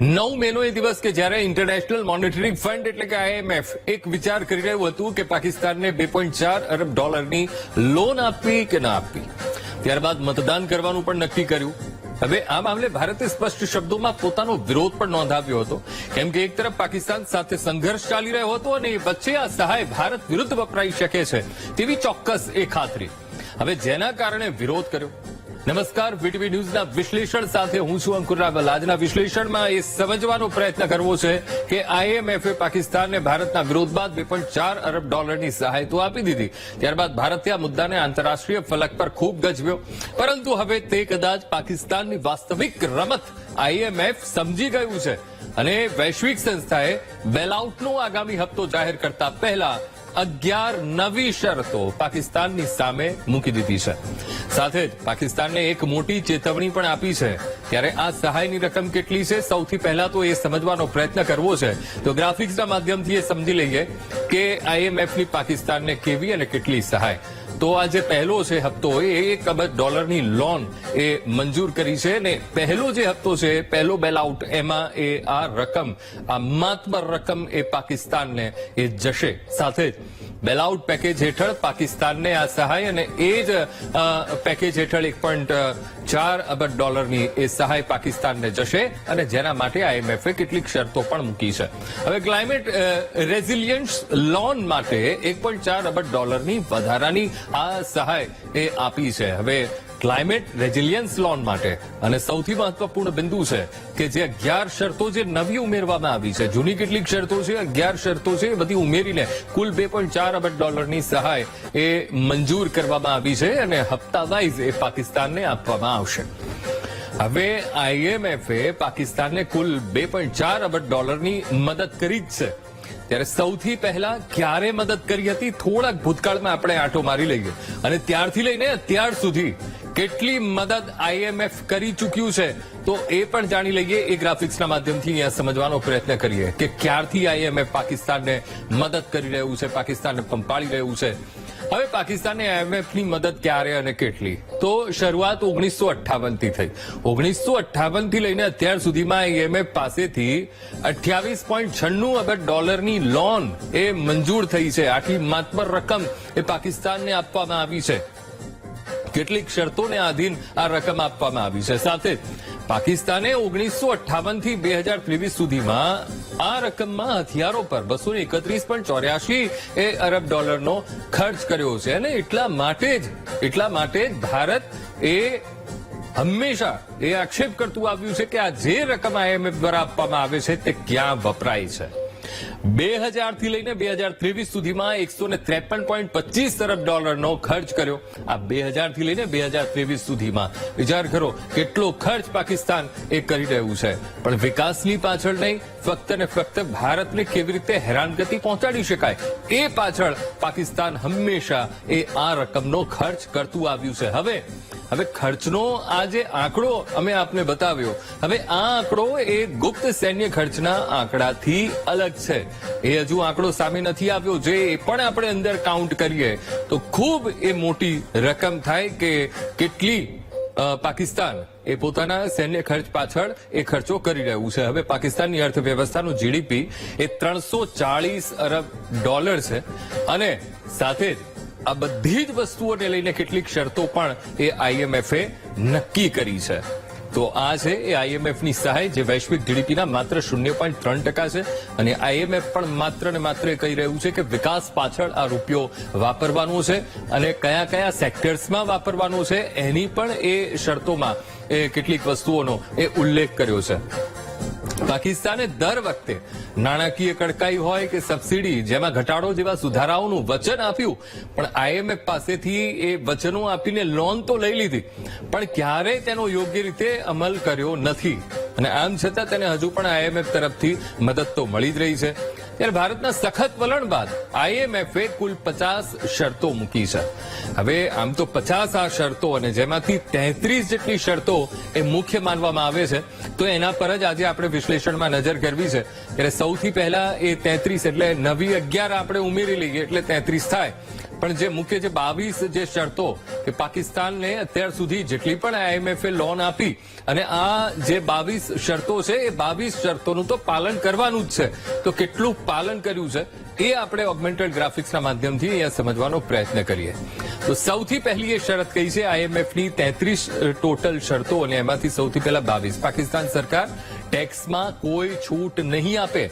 નવ મેનો એ દિવસ કે જ્યારે ઇન્ટરનેશનલ મોનિટરી ફંડ એટલે કે આઈએમએફ એક વિચાર કરી રહ્યું હતું કે પાકિસ્તાનને બે પોઈન્ટ ચાર અરબ ડોલરની લોન આપવી કે ના આપવી. ત્યારબાદ મતદાન કરવાનું પણ નક્કી કર્યું. હવે આ મામલે ભારતે સ્પષ્ટ શબ્દોમાં પોતાનો વિરોધ પણ નોંધાવ્યો હતો. કેમ કે એક તરફ પાકિસ્તાન સાથે સંઘર્ષ ચાલી રહ્યો હતો અને એ વચ્ચે આ સહાય ભારત વિરુદ્ધ વપરાઈ શકે છે તેવી ચોક્કસ એ ખાતરી. હવે જેના કારણે વિરોધ કર્યો? નમસ્કાર વીટીવી ન્યૂઝના વિશ્લેષણ સાથે હું છું અંકુર રાવલ. આજના વિશ્લેષણમાં એ સમજવાનો પ્રયત્ન કરવો છે કે આઈએમએફે પાકિસ્તાનને ભારતના વિરોધ બાદ બે અરબ ડોલરની સહાય તો આપી દીધી. ત્યારબાદ ભારતે આ મુદ્દાને આંતરરાષ્ટ્રીય ફલક પર ખૂબ ગજવ્યો. પરંતુ હવે તે કદાચ પાકિસ્તાનની વાસ્તવિક રમત આઈએમએફ સમજી ગયું છે. અને વૈશ્વિક સંસ્થાએ બેલઆઉટનો આગામી હપ્તો જાહેર કરતા પહેલા અગિયાર નવી શરતો પાકિસ્તાનની સામે મૂકી દીધી છે. સાથે જ પાકિસ્તાનને એક મોટી ચેતવણી પણ આપી છે. ત્યારે આ સહાયની રકમ કેટલી છે? સૌથી પહેલા તો એ સમજવાનો પ્રયત્ન કરવો છે. તો ગ્રાફિક્સના માધ્યમથી એ સમજી લઈએ કે આઈએમએફની પાકિસ્તાનને કેવી અને કેટલી સહાય. તો આ જે પહેલો છે હપ્તો એ એક અબજ ડોલરની લોન એ મંજૂર કરી છે ને પહેલો જે હપ્તો છે, પહેલો બેલઆઉટ એમાં એ આ રકમ, આ માત્ર રકમ એ પાકિસ્તાનને એ જશે. સાથે જ બેલઆઉટ પેકેજ હેઠળ પાકિસ્તાનને આ સહાય અને એ જ પેકેજ હેઠળ એક પોઈન્ટ ચાર અબજ ડોલરની એ સહાય પાકિસ્તાનને જશે અને જેના માટે આઈએમએફે કેટલીક શરતો પણ મૂકી છે. હવે ક્લાઇમેટ રેઝિલિયન્સ લોન માટે એક પોઈન્ટ ચાર અબજ ડોલરની વધારાની આ સહાય એ આપી છે. હવે ક્લાઇમેટ રેઝિલિયન્સ લોન માટે. અને સૌથી મહત્વપૂર્ણ બિંદુ છે કે જે અગિયાર શરતો જે નવી ઉમેરવામાં આવી છે. જૂની કેટલીક શરતો છે, અગિયાર શરતો છે, એ બધી ઉમેરીને કુલ બે પોઈન્ટ ચાર અબજ ડોલરની સહાય એ મંજૂર કરવામાં આવી છે અને હપ્તા એ પાકિસ્તાનને આપવામાં આવશે. હવે આઈએમએફે પાકિસ્તાનને કુલ બે પોઈન્ટ ચાર અબજ ડોલરની મદદ કરી જ છે. ત્યારે સૌથી પહેલા ક્યારે મદદ કરી હતી? થોડાક ભૂતકાળમાં આપણે આંટો મારી લઈએ. અને ત્યારથી લઈને અત્યાર સુધી કેટલી મદદ આઈએમએફ કરી ચૂક્યું છે? તો એ પણ જાણી લઈએ, એ ગ્રાફિક્સના માધ્યમથી અહીંયા સમજવાનો પ્રયત્ન કરીએ કે ક્યારથી આઈએમએફ પાકિસ્તાનને મદદ કરી રહ્યું છે, પાકિસ્તાનને પંપાળી રહ્યું છે? હવે પાકિસ્તાને આઈએમએફની મદદ ક્યારે અને કેટલી? તો શરૂઆત ઓગણીસો અઠ્ઠાવનથી થઈ. ઓગણીસો અઠ્ઠાવનથી લઈને અત્યાર સુધીમાં આઈએમએફ પાસેથી અઠ્યાવીસ પોઈન્ટ છન્નું અબજ ડોલરની લોન એ મંજૂર થઈ છે. આટલી માત્ર રકમ એ પાકિસ્તાનને આપવામાં આવી છે. કેટલીક શરતોને આધીન આ રકમ આપવામાં આવી છે. સાથે પાકિસ્તાને ઓગણીસો થી બે હજાર ત્રેવીસ સુધીમાં આ રકમમાં હથિયારો પર બસો એકત્રીસ પોઈન્ટ ચોર્યાસી એ અરબ ડોલરનો ખર્ચ કર્યો છે અને એટલા માટે જ, એટલા માટે જ ભારત એ હંમેશા એ આક્ષેપ કરતું આવ્યું છે કે આ જે રકમ આઈએમએફ દ્વારા આપવામાં આવે છે તે ક્યાં વપરાય છે. બેથી લઈને બે હજાર ત્રેવીસ સુધીમાં એકસો ને ત્રેપન પોઈન્ટ પચીસ અરબ ડોલરનો ખર્ચ કર્યો. આ બેથી લઈને બે હજાર ત્રેવીસ સુધીમાં. વિચાર કરો, કેટલો ખર્ચ પાકિસ્તાન એ કરી રહ્યું છે. પણ વિકાસની પાછળ નહીં, ફક્ત ને ફક્ત ભારતને કેવી રીતે હેરાનગતિ પહોંચાડી શકાય? એ પાછળ પાકિસ્તાન હંમેશા એ આ રકમનો ખર્ચ કરતું આવ્યું છે. હવે હવે ખર્ચનો આ જે આંકડો અમે આપને બતાવ્યો, હવે આ આંકડો એ ગુપ્ત સૈન્ય ખર્ચના આંકડાથી અલગ છે. એ હજુ આંકડો સામે નથી આવ્યો. જે પણ આપણે અંદર કાઉન્ટ કરીએ, તો ખૂબ એ મોટી રકમ થાય કે કેટલી પાકિસ્તાન એ પોતાના સૈન્ય ખર્ચ પાછળ એ ખર્ચો કરી રહ્યું છે. હવે પાકિસ્તાનની અર્થવ્યવસ્થાનું જીડીપી એ ત્રણસો ચાળીસ અરબ ડોલર છે. અને સાથે જ આ બધી જ વસ્તુઓને લઈને કેટલીક શરતો પણ એ આઈએમએફે નક્કી કરી છે. તો આ છે એ આઈએમએફની સહાય, જે વૈશ્વિક જીડીપીના માત્ર શૂન્ય પોઈન્ટ ત્રણ ટકા છે. અને આઈએમએફ પણ માત્ર ને માત્ર કહી રહ્યું છે કે વિકાસ પાછળ આ રૂપિયો વાપરવાનો છે અને કયા કયા સેક્ટર્સમાં વાપરવાનો છે એની પણ એ શરતોમાં એ કેટલીક વસ્તુઓનો એ ઉલ્લેખ કર્યો છે. પાકિસ્તાને દર વખતે નાણાકીય કડકાઈ હોય કે સબસિડી જેમાં ઘટાડો જેવા સુધારાઓનું વચન આપ્યું, પણ આઈએમએફ પાસેથી એ વચનો આપીને લોન તો લઈ લીધી, પણ ક્યારેય તેનો યોગ્ય રીતે અમલ કર્યો નથી. અને આમ છતાં તેને હજુ પણ આઈએમએફ તરફથી મદદ તો મળી જ રહી છે. ત્યારે ભારતના સખત વલણ બાદ આઈએમએફે કુલ પચાસ શરતો મૂકી છે. હવે આમ તો પચાસ આ શરતો અને જેમાંથી તેત્રીસ જેટલી શરતો એ મુખ્ય માનવામાં આવે છે, તો એના પર જ આજે આપણે વિશ્લેષણમાં નજર કરવી છે. ત્યારે સૌથી પહેલા એ તેત્રીસ એટલે નવી અગિયાર આપણે ઉમેરી લઈએ એટલે તેત્રીસ થાય. પણ જે મુખ્ય જે બાવીસ જે શરતો કે પાકિસ્તાનને અત્યાર સુધી જેટલી પણ આઈએમએફે લોન આપી અને આ જે બાવીસ શરતો છે, એ બાવીસ શરતોનું તો પાલન કરવાનું જ છે. તો કેટલું પાલન કર્યું છે, એ આપણે ઓગમેન્ટેડ ગ્રાફિક્સના માધ્યમથી અહીંયા સમજવાનો પ્રયત્ન કરીએ. તો સૌથી પહેલી એ શરત કહી છે, આઈએમએફની તેત્રીસ ટોટલ શરતો અને એમાંથી સૌથી પહેલા બાવીસ. પાકિસ્તાન સરકાર ટેક્સમાં કોઈ છૂટ નહીં આપે.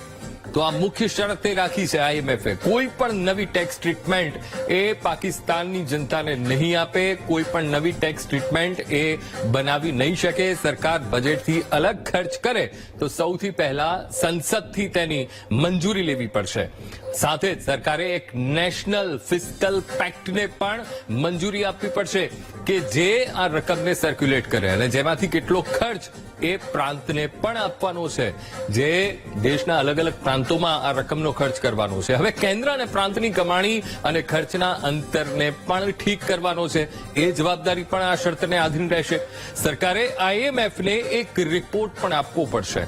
તો આ મુખ્ય શરત તે રાખી છે આઈએમએફે. કોઈ પણ નવી ટેક્સ ટ્રીટમેન્ટ એ પાકિસ્તાનની જનતાને નહીં આપે, કોઈ પણ નવી ટેક્સ ટ્રીટમેન્ટ એ બનાવી નહીં શકે, સરકાર બજેટથી અલગ ખર્ચ કરે, તો સૌથી પહેલા સંસદથી તેની મંજૂરી લેવી પડશે. સાથે જ સરકારે એક નેશનલ ફિસ્કલ પેક્ટને પણ મંજૂરી આપવી પડશે કે જે આ રકમને સર્ક્યુલેટ કરે અને જેમાંથી કેટલો ખર્ચ એ પ્રાંતને પણ આપવાનો છે. જે દેશના અલગ અલગ પ્રાંતોમાં આ રકમનો ખર્ચ કરવાનો છે. હવે કેન્દ્ર અને પ્રાંતની કમાણી અને ખર્ચના અંતરને પણ ઠીક કરવાનો છે. એ જવાબદારી પણ આ શરતને આધીન રહેશે. સરકારે આઈએમએફને એક રિપોર્ટ પણ આપવો પડશે.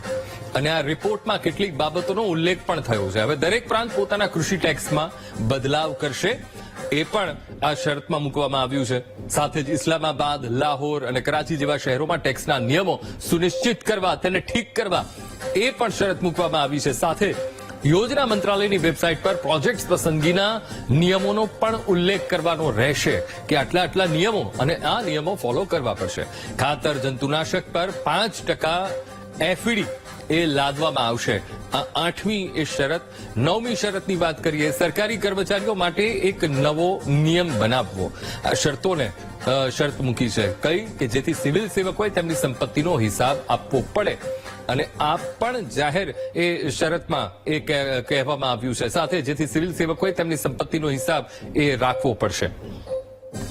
અને આ રિપોર્ટમાં કેટલીક બાબતોનો ઉલ્લેખ પણ થયો છે. હવે દરેક પ્રાંત પોતાના કૃષિ ટેક્સમાં બદલાવ કરશે. એ પણ આ શરતમાં મૂકવામાં આવ્યું છે. સાથે જ ઇસ્લામાબાદ, લાહોર અને કરાચી જેવા શહેરોમાં ટેક્સના નિયમો સુનિશ્ચિત કરવા, તેને ઠીક કરવા એ પણ શરત મૂકવામાં આવી છે. સાથે યોજના મંત્રાલયની વેબસાઇટ પર પ્રોજેક્ટ પસંદગીના નિયમોનો પણ ઉલ્લેખ કરવાનો રહેશે કે આટલા આટલા નિયમો અને આ નિયમો ફોલો કરવા પડશે. ખાતર, જંતુનાશક પર પાંચ ટકા એફીડી એ લાદવામાં આવશે. આ આઠમી એ શરત, નવમી શરતની વાત કરીએ, સરકારી કર્મચારીઓ માટે એક નવો નિયમ બનાવવો. આ શરતોને શરત મૂકી છે કઈ? કે જેથી સિવિલ સેવકોએ તેમની સંપત્તિનો હિસાબ આપવો પડે. અને આ પણ જાહેર એ શરતમાં એ કહેવામાં આવ્યું છે. સાથે જેથી સિવિલ સેવકોએ તેમની સંપત્તિનો હિસાબ એ રાખવો પડશે.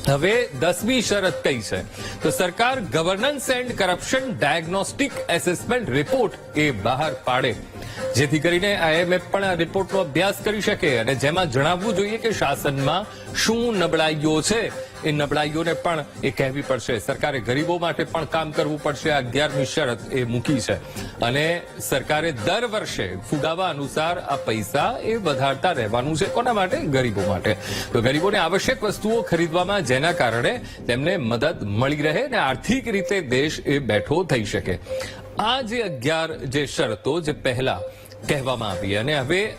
હવે દસમી શરત કઈ છે? તો સરકાર governance and corruption diagnostic assessment report એ બહાર પાડે. જેથી કરીને આઈએમએફ પણ આ રિપોર્ટનો અભ્યાસ કરી શકે અને જેમાં જણાવવું જોઈએ કે શાસનમાં શું નબળાઈઓ છે. એ નબળાઈઓને પણ એ કહેવી પડશે. સરકારે ગરીબો માટે પણ કામ કરવું પડશે. આ અગિયારમી શરત એ મૂકી છે. અને સરકારે દર વર્ષે ફુગાવા અનુસાર આ પૈસા એ વધારતા રહેવાનું છે. કોના માટે? ગરીબો માટે. તો ગરીબોને આવશ્યક વસ્તુઓ ખરીદવામાં જેના કારણે તેમને મદદ મળી રહે અને આર્થિક રીતે દેશ એ બેઠો થઈ શકે. આ જે અગિયાર જે શરતો જે પહેલા કહેવામાં આવી. અને હવે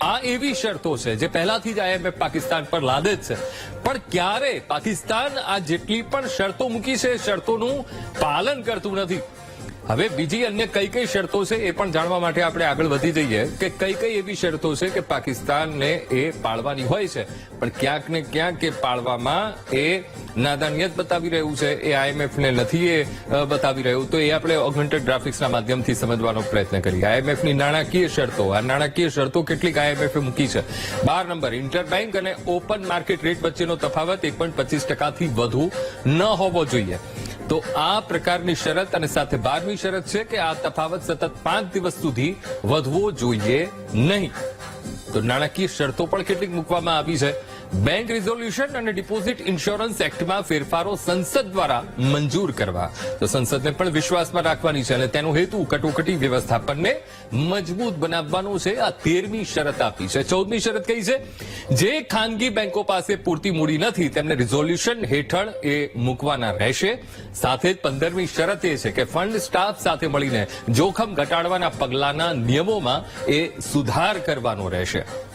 આ એવી શરતો છે જે પહેલાથી જ આઈએમએફ પાકિસ્તાન પર લાદે જ છે. પણ ક્યારે? પાકિસ્તાન આ જેટલી પણ શરતો મૂકી છે, શરતોનું પાલન કરતું નથી. હવે બીજી અન્ય કઈ કઈ શરતો છે એ પણ જાણવા માટે આપણે આગળ વધી જઈએ કે કઈ કઈ એવી શરતો છે કે પાકિસ્તાનને એ પાળવાની હોય છે. પણ ક્યાંક ને ક્યાંક એ પાળવામાં એ નાદાનિયત બતાવી રહ્યું છે, એ આઈએમએફને નથી એ બતાવી રહ્યું. તો એ આપણે ઓગમેન્ટેડ ગ્રાફિક્સના માધ્યમથી સમજવાનો પ્રયત્ન કરીએ. આઈએમએફની નાણાકીય શરતો, આ નાણાકીય શરતો કેટલીક આઈએમએફ મૂકી છે. બાર નંબર ઇન્ટરબેન્ક અને ઓપન માર્કેટ રેટ વચ્ચેનો તફાવત એક પોઈન્ટ પચીસ ટકાથી વધુ ન હોવો જોઈએ. તો આ પ્રકારની શરત અને સાથે બારમી શરત છે કે આ તફાવત સતત પાંચ દિવસ સુધી વધવો જોઈએ નહીં. તો નાણાકીય શરતો પણ કેટલીક મૂકવામાં આવી છે. બેંક રિઝોલ્યુશન અને ડિપોઝિટ ઇન્સ્યોરન્સ એક્ટમાં ફેરફારો સંસદ દ્વારા મંજૂર કરવા. તો સંસદને પણ વિશ્વાસમાં રાખવાની છે અને તેનો હેતુ કટોકટી વ્યવસ્થાપનને મજબૂત બનાવવાનો છે. આ તેરમી શરત આપી છે. ચૌદમી શરત કઈ છે? જે ખાનગી બેંકો પાસે પૂરતી મૂડી નથી, તેમને રિઝોલ્યુશન હેઠળ એ મૂકવાના રહેશે. સાથે જ પંદરમી શરત એ છે કે ફંડ સ્ટાફ સાથે મળીને જોખમ ઘટાડવાના પગલાના નિયમોમાં એ સુધાર કરવાનો રહેશે.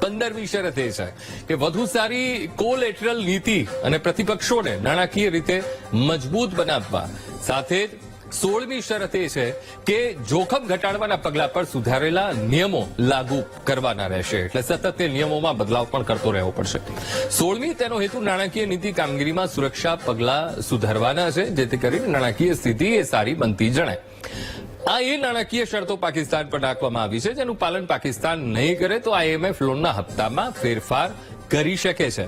પંદરમી શરત એ છે કે વધુ સારી કોલેટરલ નીતિ અને પ્રતિપક્ષોને નાણાકીય રીતે મજબૂત બનાવવા. સાથે જ સોળમી શરત એ છે કે જોખમ ઘટાડવાના પગલા પર સુધારેલા નિયમો લાગુ કરવાના રહેશે. એટલે સતત તે નિયમોમાં બદલાવ પણ કરતો રહેવો પડશે. સોળમી તેનો હેતુ નાણાકીય નીતિ કામગીરીમાં સુરક્ષા પગલા સુધારવાના છે, જેથી કરીને નાણાકીય સ્થિતિ એ સારી બનતી જણાય. આ એ નાણાકીય શરતો પાકિસ્તાન પર નાખવામાં આવી છે, જેનું પાલન પાકિસ્તાન નહીં કરે તો આઈએમએફ લોનના હપ્તામાં ફેરફાર કરી શકે છે.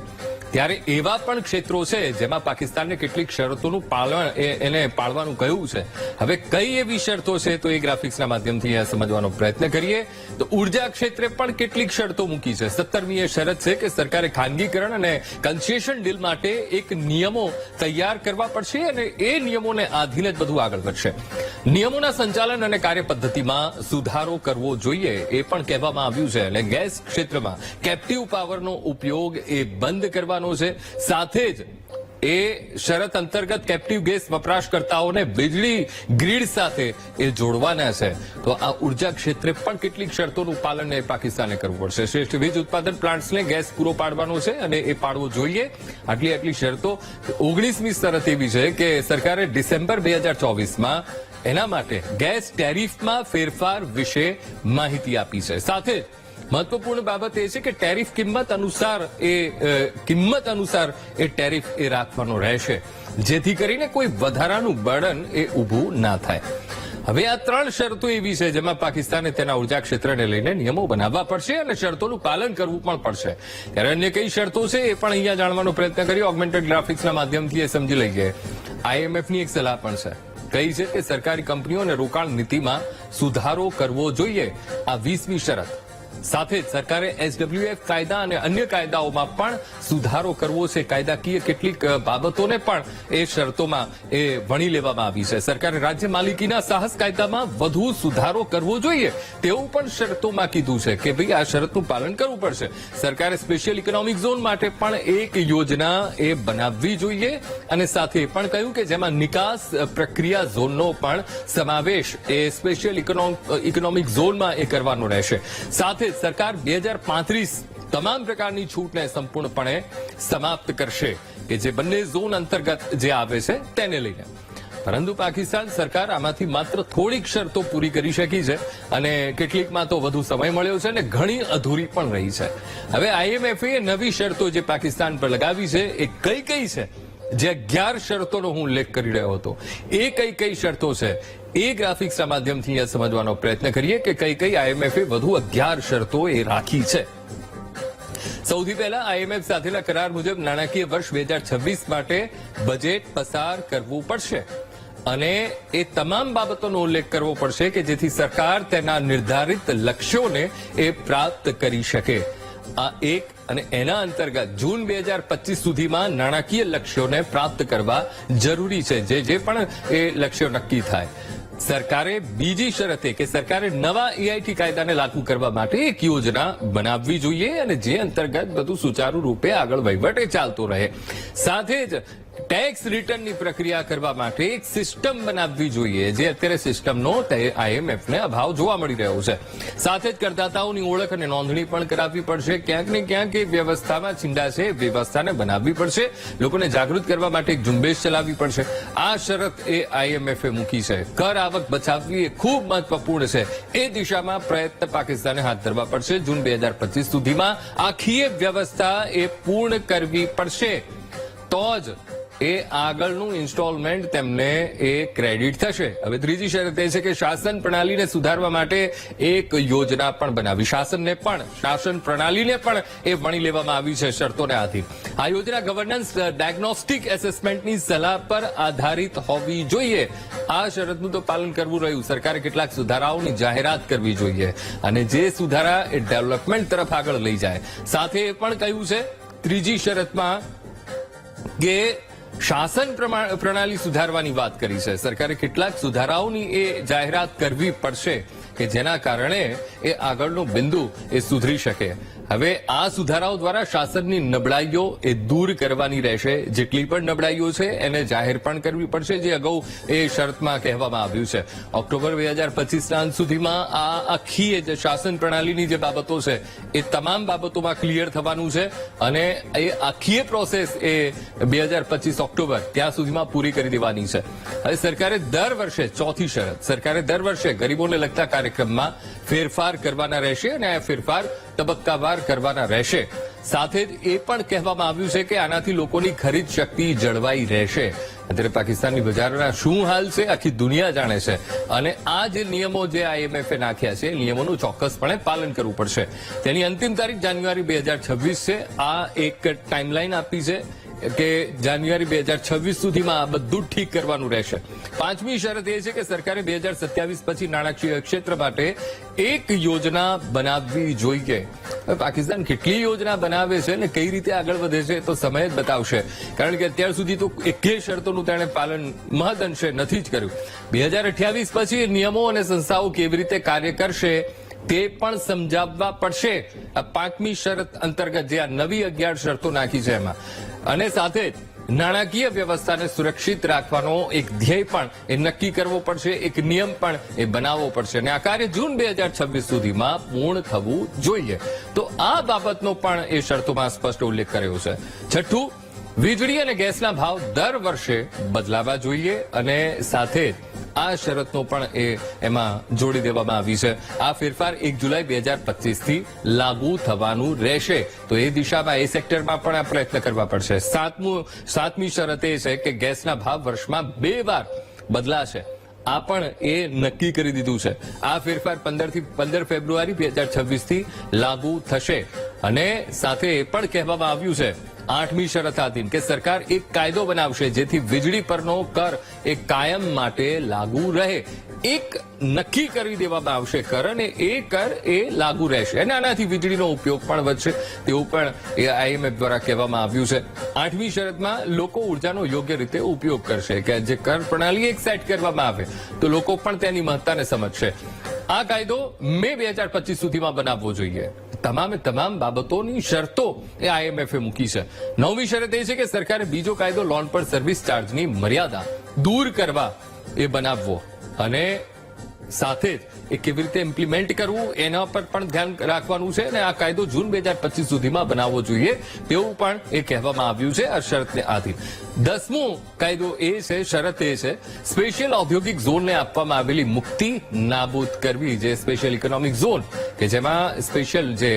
ત્યારે એવા પણ ક્ષેત્રો છે જેમાં પાકિસ્તાનને કેટલીક શરતોનું પાલન એને પાળવાનું કહ્યું છે. હવે કઈ એવી શરતો છે તો એ ગ્રાફિક્સના માધ્યમથી સમજવાનો પ્રયત્ન કરીએ. તો ઊર્જા ક્ષેત્રે પણ કેટલીક શરતો મૂકી છે. સત્તરમી એ શરત છે કે સરકારે ખાનગીકરણ અને કન્સેશન ડીલ માટે એક નિયમો તૈયાર કરવા પડશે અને એ નિયમોને આધીન જ બધું આગળ વધશે. નિયમોના સંચાલન અને કાર્યપદ્ધતિમાં સુધારો કરવો જોઈએ એ પણ કહેવામાં આવ્યું છે. અને ગેસ ક્ષેત્રમાં કેપ્ટિવ પાવરનો ઉપયોગ એ બંધ કરવાનો છે. સાથે જ એ શરત અંતર્ગત કેપ્ટિવ ગેસ વપરાશકર્તાઓને વીજળી ગ્રીડ સાથે એ જોડવાના છે. તો આ ઊર્જા ક્ષેત્રે પણ કેટલીક શરતોનું પાલન એ પાકિસ્તાને કરવું પડશે. શ્રેષ્ઠ વીજ ઉત્પાદન પ્લાન્ટ્સને ગેસ પૂરો પાડવાનો છે અને એ પાડવો જોઈએ. આટલી આટલી શરતો ઓગણીસમી શરત એવી છે કે સરકારે ડિસેમ્બર બે હજાર ચોવીસમાં એના માટે ગેસ ટેરિફમાં ફેરફાર વિશે માહિતી આપી છે. સાથે જ મહત્વપૂર્ણ બાબત એ છે કે ટેરિફ કિંમત અનુસાર એ કિંમત અનુસાર એ ટેરિફ એ રાખવાનો રહેશે. જેથી કરીને કોઈ વધારાનું બર્ડન એ ઊભું ના થાય. હવે આ ત્રણ શરતો એવી છે જેમાં પાકિસ્તાને તેના ઊર્જા ક્ષેત્રને લઈને નિયમો બનાવવા પડશે અને શરતોનું પાલન કરવું પણ પડશે. ત્યારે અન્ય કઈ શરતો છે એ પણ અહીંયા જાણવાનો પ્રયત્ન કર્યો ઓગમેન્ટેડ ગ્રાફિક્સના માધ્યમથી એ સમજી લઈએ. આઈએમએફની એક સલાહ પણ છે. કઈ છે કે સરકારી કંપનીઓ અને રોકાણ નીતિમાં સુધારો કરવો જોઈએ. આ વીસમી શરત. સાથે જ સરકારે એસડબ્લ્યુએફ કાયદા અને અન્ય કાયદાઓમાં પણ સુધારો કરવો છે. કાયદાકીય કેટલીક બાબતોને પણ એ શરતોમાં એ વણી લેવામાં આવી છે. સરકારે રાજ્ય માલિકીના સાહસ કાયદામાં વધુ સુધારો કરવો જોઈએ તેવું પણ શરતોમાં કીધું છે કે ભાઈ આ શરતનું પાલન કરવું પડશે. સરકારે સ્પેશિયલ ઇકોનોમિક ઝોન માટે પણ એક યોજના એ બનાવવી જોઈએ અને સાથે પણ કહ્યું કે જેમાં નિકાસ પ્રક્રિયા ઝોનનો પણ સમાવેશ એ સ્પેશિયલ ઇકોનોમિક ઝોનમાં એ કરવાનો રહેશે. સાથે સરકાર બે પાંત્રીસ તમામ પ્રકારની છૂટને સંપૂર્ણપણે સમાપ્ત કરશે કે જે બંને ઝોન અંતર્ગત જે આવે છે તેને લઈને. પરંતુ પાકિસ્તાન સરકાર આમાંથી માત્ર થોડીક શરતો પૂરી કરી શકી છે અને કેટલીકમાં તો વધુ સમય મળ્યો છે અને ઘણી અધૂરી પણ રહી છે. હવે આઈએમએફએ નવી શરતો જે પાકિસ્તાન પર લગાવી છે એ કઈ કઈ છે? જે અગિયાર શરતોનો હું ઉલ્લેખ કરી રહ્યો હતો. એ કઈ કઈ શરતો છે? એ ગ્રાફિક્સના માધ્યમથી અહીંયા સમજવાનો પ્રયત્ન કરીએ કે કઈ કઈ આઈએમએફે વધુ અગિયાર શરતો એ રાખી છે. સૌથી પહેલા આઈએમએફ સાથેના કરાર મુજબ નાણાકીય વર્ષ બે માટે બજેટ પસાર કરવું પડશે. અને એ તમામ બાબતોનો ઉલ્લેખ કરવો પડશે કે જેથી સરકાર તેના નિર્ધારિત લક્ષ્યોને એ પ્રાપ્ત કરી શકે. આ એક અને એના અંતર્ગત જૂન બે હજાર પચીસ સુધીમાં નાણાકીય લક્ષ્યોને પ્રાપ્ત કરવા જરૂરી છે, જે જે પણ એ લક્ષ્યો નક્કી થાય. સરકારે બીજી શરતે કે સરકારે નવા એઆઈટી કાયદાને લાગુ કરવા માટે એક યોજના બનાવવી જોઈએ અને જે અંતર્ગત બધું સુચારુ રૂપે આગળ વહીવટે ચાલતો રહે. સાથે જ ટેક્સ રિટર્નની પ્રક્રિયા કરવા માટે એક સિસ્ટમ બનાવવી જોઈએ. જે અત્યારે સિસ્ટમનો આઈએમએફને અભાવ જોવા મળી રહ્યો છે. સાથે જ કરદાતાઓની ઓળખ અને નોંધણી પણ કરાવવી પડશે. ક્યાંક ને ક્યાંક એ વ્યવસ્થામાં છીંડા છે. વ્યવસ્થાને બનાવવી પડશે. લોકોને જાગૃત કરવા માટે એક ઝુંબેશ ચલાવવી પડશે. આ શરત એ આઈએમએફે મૂકી છે. કર આવક બચાવવી એ ખૂબ મહત્વપૂર્ણ છે. એ દિશામાં પ્રયત્ન પાકિસ્તાને હાથ ધરવા પડશે. જૂન બે સુધીમાં આખી વ્યવસ્થા એ પૂર્ણ કરવી પડશે. તો જ એ આગળનું ઇન્સ્ટોલમેન્ટ તેમને એ ક્રેડિટ થશે. હવે ત્રીજી શરત એ છે કે શાસન પ્રણાલીને સુધારવા માટે એક યોજના પણ બનાવી. શાસનને પણ, શાસન પ્રણાલીને પણ એ વણી લેવામાં આવી છે શરતોને આધીન. આ યોજના ગવર્નન્સ ડાયગ્નોસ્ટિક એસેસમેન્ટની સલાહ પર આધારિત હોવી જોઈએ. આ શરતનું તો પાલન કરવું રહ્યું. સરકારે કેટલાક સુધારાઓની જાહેરાત કરવી જોઈએ અને જે સુધારા એ ડેવલપમેન્ટ તરફ આગળ લઈ જાય. સાથે એ પણ કહ્યું છે, ત્રીજી શરતમાં કે શાસન પ્રણાલી સુધારવાની વાત કરી છે. સરકારે કેટલાક સુધારાઓની એ જાહેરાત કરવી પડશે. કે જેના કારણે એ આગળનું બિંદુ એ સુધરી શકે. હવે આ સુધારાઓ દ્વારા શાસનની નબળાઈઓ એ દૂર કરવાની રહેશે. જેટલી પણ નબળાઈઓ છે, એને જાહેર પણ કરવી પડશે, જે અગાઉ એ શરતમાં કહેવામાં આવ્યું છે. ઓક્ટોબર બે હજાર પચીસના સુધીમાં આ આખી જે શાસન પ્રણાલીની જે બાબતો છે, એ તમામ બાબતોમાં ક્લિયર થવાનું છે અને એ આખી પ્રોસેસ એ બે હજાર પચીસ ઓક્ટોબર ત્યાં સુધીમાં પૂરી કરી દેવાની છે. હવે સરકારે દર વર્ષે ચોથી શરત, સરકારે દર વર્ષે ગરીબોને લગતા કાર્યક્રમમાં ફેરફાર કરવાના રહેશે અને આ ફેરફાર તબક્કાવાર કરવાના રહેશે. સાથે જ એ પણ કહેવામાં આવ્યું છે કે આનાથી લોકોની ખરીદ શક્તિ જળવાઈ રહેશે. અત્યારે પાકિસ્તાનની બજારોના શું હાલ છે, આખી દુનિયા જાણે છે. અને આ જે નિયમો જે આઈએમએફે નાખ્યા છે, એ નિયમોનું ચોક્કસપણે પાલન કરવું પડશે. તેની અંતિમ તારીખ જાન્યુઆરી બે છે. આ એક ટાઈમલાઈન આપી છે. કે જાન્યુઆરી બે હજાર છવ્વીસ સુધીમાં આ બધું ઠીક કરવાનું રહેશે. પાંચમી શરત એ છે કે સરકારે બે હજાર સત્યાવીસ પછી નાણાકીય ક્ષેત્ર માટે એક યોજના બનાવવી જોઈએ. પાકિસ્તાન કેટલી યોજના બનાવે છે ને કઈ રીતે આગળ વધે છે તો સમય જ બતાવશે. કારણ કે અત્યાર સુધી તો એકેય શરતોનું તેણે પાલન મહદઅંશે નથી જ કર્યું. બે હજાર અઠ્યાવીસ પછી નિયમો અને સંસ્થાઓ કેવી રીતે કાર્ય કરશે તે પણ સમજાવવા પડશે. આ પાંચમી શરત અંતર્ગત જે આ નવી અગિયાર શરતો નાખી છે એમાં. અને સાથે જ નાણાકીય વ્યવસ્થાને સુરક્ષિત રાખવાનો એક ધ્યેય પણ એ નક્કી કરવો પડશે, એક નિયમ પણ એ બનાવવો પડશે. અને આ કાર્ય જૂન બે હજાર છવ્વીસ સુધીમાં પૂર્ણ થવું જોઈએ. તો આ બાબતનો પણ એ શરતોમાં સ્પષ્ટ ઉલ્લેખ કર્યો છે. છઠ્ઠું, વીજળી અને ગેસના ભાવ દર વર્ષે બદલાવા જોઈએ અને સાથે જ આ શરતનો પણ એ એમાં જોડી દેવામાં આવી છે. આ ફેરફાર એક જુલાઈ બે હજારથી લાગુ થવાનું રહેશે. તો એ દિશામાં, એ સેક્ટરમાં પણ પ્રયત્ન કરવા પડશે. સાતમું, સાતમી શરત એ છે કે ગેસના ભાવ વર્ષમાં બે વાર બદલાશે. આ પણ એ નક્કી કરી દીધું છે. આ ફેરફાર પંદરથી પંદર ફેબ્રુઆરી બે હજાર છવ્વીસથી લાગુ થશે. અને સાથે એ પણ કહેવામાં આવ્યું છે આઠમી શરત આધીન કે સરકાર એક કાયદો બનાવશે જેથી વીજળી પરનો કર એ કાયમ માટે લાગુ રહે. એક નક્કી કરી દેવામાં આવશે કર અને એ કર એ લાગુ રહેશે. અને આનાથી વીજળીનો ઉપયોગ પણ વધશે. તેવું પણ એ આઈએમએફ દ્વારા કહેવામાં આવ્યું છે. આઠમી શરતમાં લોકો ઉર્જાનો યોગ્ય રીતે ઉપયોગ કરશે કે જે કર પ્રણાલી એક સેટ કરવામાં આવે, તો લોકો પણ તેની મહત્તાને સમજશે. આ કાયદો મે બે હજાર પચીસ સુધીમાં બનાવવો જોઈએ. તમામે તમામ બાબતોની શરતો એ આઈએમએફે મૂકી છે. નવમી શરત એ છે કે સરકારે બીજો કાયદો લોન પર સર્વિસ ચાર્જની મર્યાદા દૂર કરવા એ બનાવવો. અને સાથે જ એ કેવી રીતે ઇમ્પ્લિમેન્ટ કરવું, એના પર પણ ધ્યાન રાખવાનું છે અને આ કાયદો જૂન બે હજાર પચીસ સુધીમાં બનાવવો જોઈએ તેવું પણ એ કહેવામાં આવ્યું છે આ શરતને આધીન. દસમો કાયદો એ છે, શરત એ છે સ્પેશિયલ ઔદ્યોગિક ઝોનને આપવામાં આવેલી મુક્તિ નાબૂદ કરવી, જે સ્પેશિયલ ઇકોનોમિક ઝોન કે જેમાં સ્પેશિયલ જે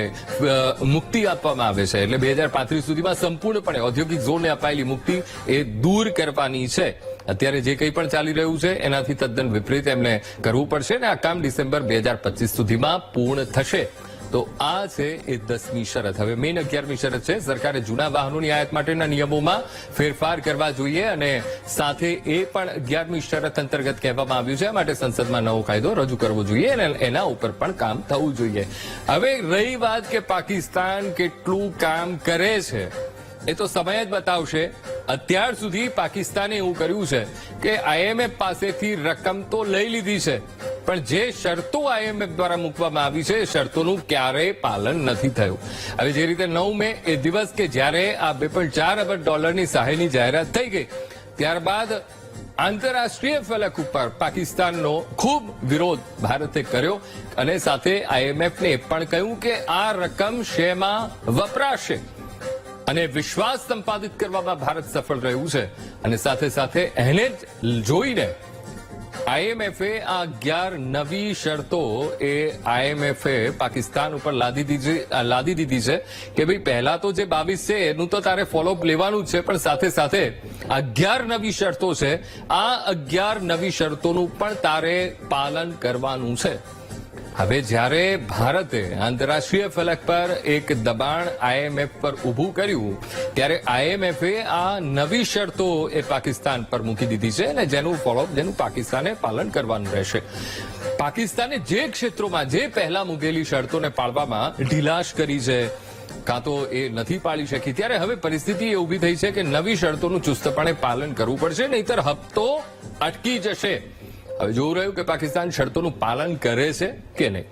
મુક્તિ આપવામાં આવે છે. એટલે બે હજાર પાંત્રીસ સુધીમાં સંપૂર્ણપણે ઔદ્યોગિક ઝોનને અપાયેલી મુક્તિ એ દૂર કરવાની છે. અત્યારે જે કંઈ પણ ચાલી રહ્યું છે, એનાથી તદ્દન વિપરીત એમને કરવું પડશે ને આ કામ ડિસેમ્બર બે હજાર પચીસ સુધીમાં પૂર્ણ થશે. તો આ છે એ દસમી શરત. હવે મેઇન અગિયારમી શરત છે, સરકારે જૂના વાહનોની આયાત માટેના નિયમોમાં ફેરફાર કરવા જોઈએ અને સાથે એ પણ અગિયારમી શરત અંતર્ગત કહેવામાં આવ્યું છે. માટે સંસદમાં નવો કાયદો રજૂ કરવો જોઈએ અને એના ઉપર પણ કામ થવું જોઈએ. હવે રહી વાત કે પાકિસ્તાન કેટલું કામ કરે છે. એ તો સમય જ બતાવશે. અત્યાર સુધી પાકિસ્તાને એવું કર્યું છે કે આઈએમએફ પાસેથી રકમ તો લઈ લીધી છે, પણ જે શરતો આઈએમએફ દ્વારા મૂકવામાં આવી છે, એ શરતોનું ક્યારેય પાલન નથી થયું. હવે જે રીતે નવ મે એ દિવસ કે જ્યારે આ બે પોઈન્ટ ચાર અબજ ડોલરની સહાયની જાહેરાત થઈ ગઈ, ત્યારબાદ આંતરરાષ્ટ્રીય ફલક ઉપર પાકિસ્તાનનો ખૂબ વિરોધ ભારતે કર્યો અને સાથે આઈએમએફને પણ કહ્યું કે આ રકમ શેમાં વપરાશે. અને વિશ્વાસ સંપાદિત કરવામાં ભારત સફળ રહ્યું છે. અને સાથે સાથે એને જ જોઈને આઈએમએફે આ અગિયાર નવી શરતો એ આઈએમએફે પાકિસ્તાન ઉપર લાદી દીધી લાદી દીધી છે કે ભાઈ પહેલા તો જે બાવીસ છે એનું તો તારે ફોલોઅપ લેવાનું છે, પણ સાથે સાથે અગિયાર નવી શરતો છે. આ અગિયાર નવી શરતોનું પણ તારે પાલન કરવાનું છે. હવે જ્યારે ભારતે આંતરરાષ્ટ્રીય ફલક પર એક દબાણ આઈએમએફ પર ઊભું કર્યું, ત્યારે આઈએમએફે આ નવી શરતો એ પાકિસ્તાન પર મૂકી દીધી છે અને જેનું ફોલોઅપ જેનું પાકિસ્તાને પાલન કરવાનું રહેશે. પાકિસ્તાને જે ક્ષેત્રોમાં, જે પહેલા મૂકેલી શરતોને પાળવામાં ઢીલાશ કરી છે, કાં તો એ નથી પાળી શકી. ત્યારે હવે પરિસ્થિતિ એ ઊભી થઈ છે કે નવી શરતોનું ચુસ્તપણે પાલન કરવું પડશે, નહીતર હપ્તો અટકી જશે. હવે જોવું રહ્યું કે પાકિસ્તાન શરતોનું પાલન કરે છે કે નહીં?